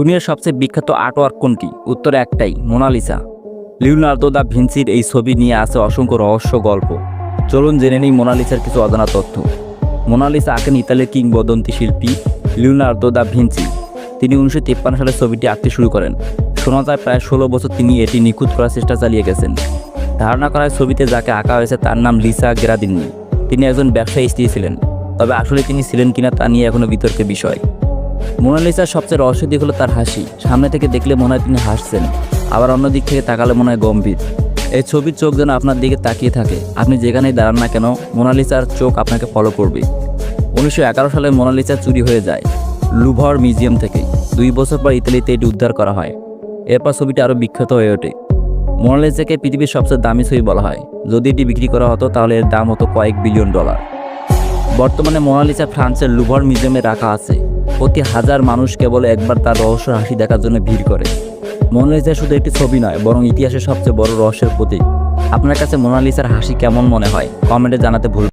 দুনিয়ার সবচেয়ে বিখ্যাত আর্টওয়ার্ক কোনটি? উত্তর একটাই, মোনালিসা। লিওনার্দো দা ভিনসির এই ছবি নিয়ে আছে অসংখ্য রহস্য গল্প। চলুন জেনে নিই মোনালিসার কিছু অজানা তথ্য। মোনালিসা আঁকেন ইতালির কিংবদন্তি শিল্পী লিওনার্দো দা ভিনসি তিনি উনিশশো তিপ্পান্ন সালে ছবিটি আঁকতে শুরু করেন। শোনা যায় প্রায় ষোলো বছর তিনি এটি নিখুঁত করার চেষ্টা চালিয়ে গেছেন। ধারণা করা ছবিতে যাকে আঁকা হয়েছে তার নাম লিসা গেরাদিনি তিনি একজন ব্যবসায়ী স্ত্রী ছিলেন। তবে আসলে তিনি ছিলেন কিনা তা নিয়ে এখনও বিতর্কের বিষয়। মোনালিসার সবচেয়ে রহস্য দিক হলো তার হাসি। সামনে থেকে দেখলে মনে হয় তিনি হাসছেন। আবার অন্য দিক থেকে তাকালে মনে হয় গম্ভীর। এই ছবির চোখ যেন আপনার দিকে তাকিয়ে থাকে। আপনি যেখানেই দাঁড়ান না কেন, মোনালিসার চোখ আপনাকে ফলো করবে। উনিশশো এগারো সালে মোনালিসা চুরি হয়ে যায়, লুভর মিউজিয়াম থেকে। দুই বছর পর ইতালিতে এটি উদ্ধার করা হয়। এরপর ছবিটি আরও বিখ্যাত হয়ে ওঠে। মোনালিসাকে পৃথিবীর সবচেয়ে দামি ছবি বলা হয়। যদি এটি বিক্রি করা হতো, তাহলে এর দাম হতো কয়েক বিলিয়ন ডলার। বর্তমানে মোনালিসা ফ্রান্সের লুভর মিউজিয়ামে রাখা আছে। প্রতি হাজার মানুষ কেবল একবার তার রহস্য হাসি দেখার জন্য ভিড় করে। মোনালিসা শুধু একটি ছবি নয়, বরং ইতিহাসের সবচেয়ে বড় রহস্যের প্রতীক। আপনার কাছে মোনালিসার হাসি কেমন মনে হয়? কমেন্টে জানাতে ভুল